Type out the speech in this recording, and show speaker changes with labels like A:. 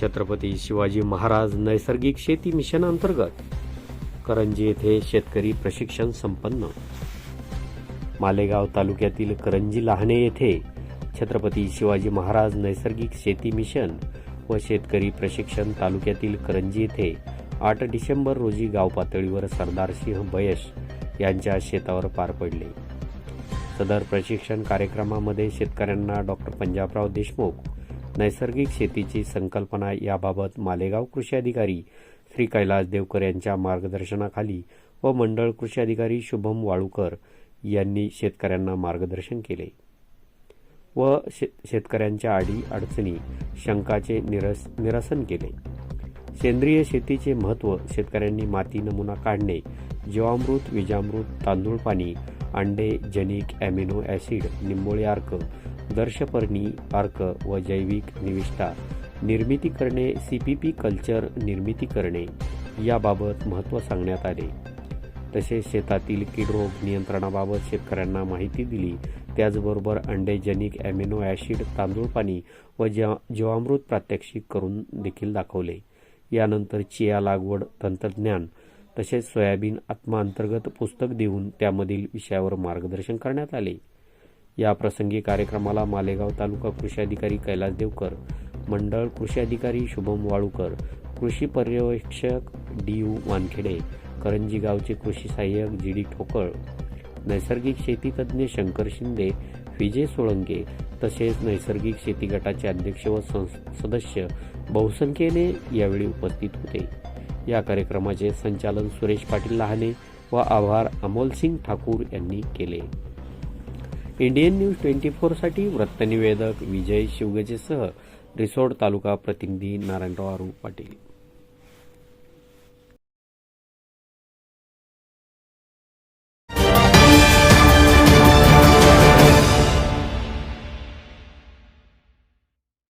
A: छत्रपती शिवाजी महाराज नैसर्गिक शेती मिशन अंतर्गत करंजी येथे शेतकरी प्रशिक्षण संपन्न. मालेगाव तालुक्यातील करंजी लहाणे येथे छत्रपती शिवाजी महाराज नैसर्गिक शेती मिशन व शेतकरी प्रशिक्षण तालुक्यातील करंजी येथे आठ डिसेंबर रोजी गाव पातळीवर सरदारसिंह बयश यांच्या शेतावर पार पडले. सदर प्रशिक्षण कार्यक्रमामध्ये शेतकऱ्यांना डॉक्टर पंजाबराव देशमुख नैसर्गिक शेतीची संकल्पना याबाबत मालेगाव कृषी अधिकारी श्री कैलास देवकर यांच्या मार्गदर्शनाखाली व मंडळ कृषी अधिकारी शुभम वाळूकर यांनी शेतकऱ्यांना मार्गदर्शन केले. व शे शेतकऱ्यांच्या अडी अडचणी शंकाचे निरस निरसन केले. सेंद्रिय शेतीचे महत्त्व शेतकऱ्यांनी माती नमुना काढणे जीवामृत विजामृत तांदूळ पाणी अंडे जनिक ॲमिनो ॲसिड निंबोळी अर्क दर्शपर्णी अर्क व जैविक निविष्ठा. निर्मिती करणे सी पी पी कल्चर निर्मिती करणे याबाबत महत्त्व सांगण्यात आले. तसेच शेतातील कीड रोग नियंत्रणाबाबत शेतकऱ्यांना माहिती दिली. त्याचबरोबर अंडेजनिक ॲमिनो ॲसिड तांदूळ पाणी व जीवा जीवामृत प्रात्यक्षिक करून देखील दाखवले. यानंतर चिया लागवड तंत्रज्ञान तसेच सोयाबीन आत्माअंतर्गत पुस्तक देऊन त्यामधील विषयावर मार्गदर्शन करण्यात आले. या प्रसंगी कार्यक्रमाला मालेगाव तालुका कृषी अधिकारी कैलास देवकर मंडळ कृषी अधिकारी शुभम वाळूकर कृषी पर्यवेक्षक डी यू वानखेडे करंजी गावचे कृषी सहाय्यक जी डी ठोकळ नैसर्गिक शेती तज्ज्ञ शंकर शिंदे विजय सोळंके तसेच नैसर्गिक शेती गटाचे अध्यक्ष व सदस्य बहुसंख्येने यावेळी उपस्थित होते. या कार्यक्रमाचे संचालन सुरेश पाटील लहाने व आभार अमोलसिंग ठाकूर यांनी केले. इंडियन न्यूज ट्वेंटी फोरसाठी वृत्तनिवेदक विजय शिवगजेसह रिसोड तालुका प्रतिनिधी नारायणराव आरू पाटील.